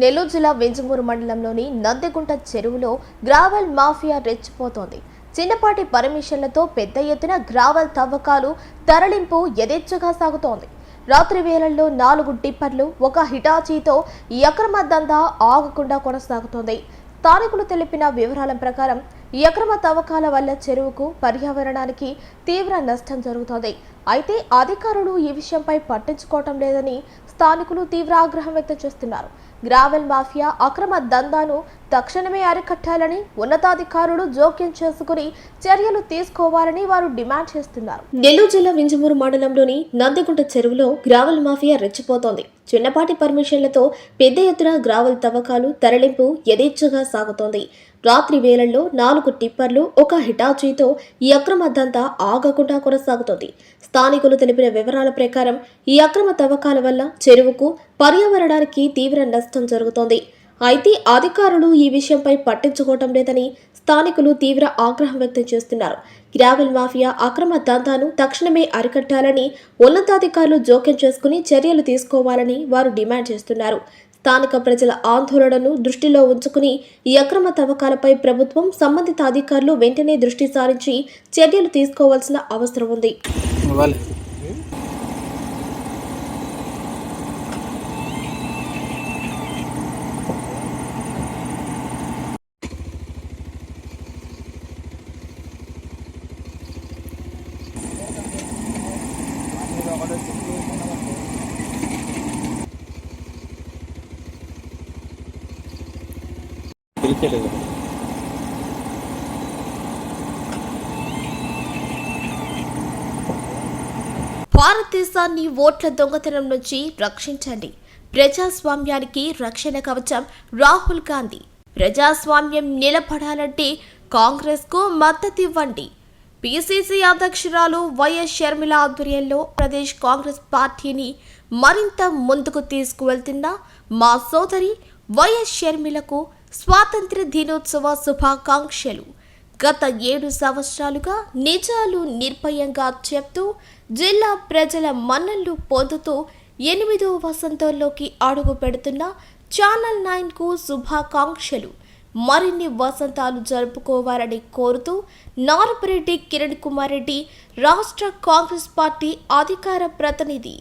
నెల్లూరు జిల్లా వెంజమూరు మండలంలోని నందిగుంట చెరువులో గ్రావెల్ మాఫియా రెచ్చిపోతోంది. చిన్నపాటి పర్మిషన్లతో పెద్ద ఎత్తున గ్రావెల్ తవ్వకాలు తరలింపు యథేచ్ఛగా సాగుతోంది. రాత్రి వేళల్లో నాలుగు టిప్పర్లు ఒక హిటాచీతో ఈ అక్రమ దందా ఆగకుండా కొనసాగుతోంది. స్థానికులు తెలిపిన వివరాల ప్రకారం ఈ అక్రమ తవ్వకాల వల్ల చెరువుకు పర్యావరణానికి తీవ్ర నష్టం జరుగుతోంది. అయితే అధికారులు ఈ విషయంపై పట్టించుకోవటం లేదని స్థానికులు తీవ్ర ఆగ్రహం వ్యక్తం చేస్తున్నారు. గ్రావెల్ మాఫియా అక్రమ దందాను తక్షణమే అరికట్టాలని ఉన్నతాధికారులు జోక్యం చేసుకుని చర్యలు తీసుకోవాలని వారు డిమాండ్ చేస్తున్నారు. నెల్లూరు జిల్లా వింజమూరు మండలంలోని నందిగుంట చెరువులో గ్రావెల్ మాఫియా రెచ్చిపోతోంది. చిన్నపాటి పర్మిషన్లతో పెద్ద ఎత్తున గ్రావెల్ తవ్వకాలు తరలింపు యథేచ్ఛగా సాగుతోంది. రాత్రి వేళల్లో నాలుగు టిప్పర్లు ఒక హిటాచీతో ఈ అక్రమ ఆగకుండా కొనసాగుతోంది. స్థానికులు తెలిపిన వివరాల ప్రకారం ఈ అక్రమ తవ్వకాల వల్ల చెరువుకు పర్యావరణానికి తీవ్ర నష్టం జరుగుతోంది. అయితే అధికారులు ఈ విషయంపై పట్టించుకోవటం లేదని స్థానికులు తీవ్ర ఆగ్రహం వ్యక్తం చేస్తున్నారు. గ్రావెల్ మాఫియా అక్రమ దందాను తక్షణమే అరికట్టాలని ఉన్నతాధికారులు జోక్యం చేసుకుని చర్యలు తీసుకోవాలని వారు డిమాండ్ చేస్తున్నారు. స్థానిక ప్రజల ఆందోళనను దృష్టిలో ఉంచుకుని ఈ అక్రమ తవ్వకాలపై ప్రభుత్వం సంబంధిత అధికారులు వెంటనే దృష్టి సారించి చర్యలు తీసుకోవాల్సిన అవసరం ఉంది. ఇవ్వాలి. పిలిచలేదు భారతదేశాన్ని ఓట్ల దొంగతనం నుంచి రక్షించండి. ప్రజాస్వామ్యానికి రక్షణ కవచం రాహుల్ గాంధీ. ప్రజాస్వామ్యం నిలబడాలంటే కాంగ్రెస్కు మద్దతివ్వండి పిసిసి అధ్యక్షురాలు వైఎస్ షర్మిల ఆధ్వర్యంలో ప్రదేశ్ కాంగ్రెస్ పార్టీని మరింత ముందుకు తీసుకువెళ్తున్న మా సోదరి వైఎస్ షర్మిలకు స్వాతంత్ర దినోత్సవ శుభాకాంక్షలు. గత ఏడు సంవత్సరాలుగా నిజాలు నిర్భయంగా చెప్తూ జిల్లా ప్రజల మన్నళ్ళు పొందుతూ ఎనిమిదో వసంతంలోకి అడుగు పెడుతున్న ఛానల్ నైన్కు శుభాకాంక్షలు. మరిన్ని వసంతాలు జరుపుకోవాలని కోరుతూ నార్పరెడ్డి కిరణ్ కుమార్ రెడ్డి రాష్ట్ర కాంగ్రెస్ పార్టీ అధికార ప్రతినిధి.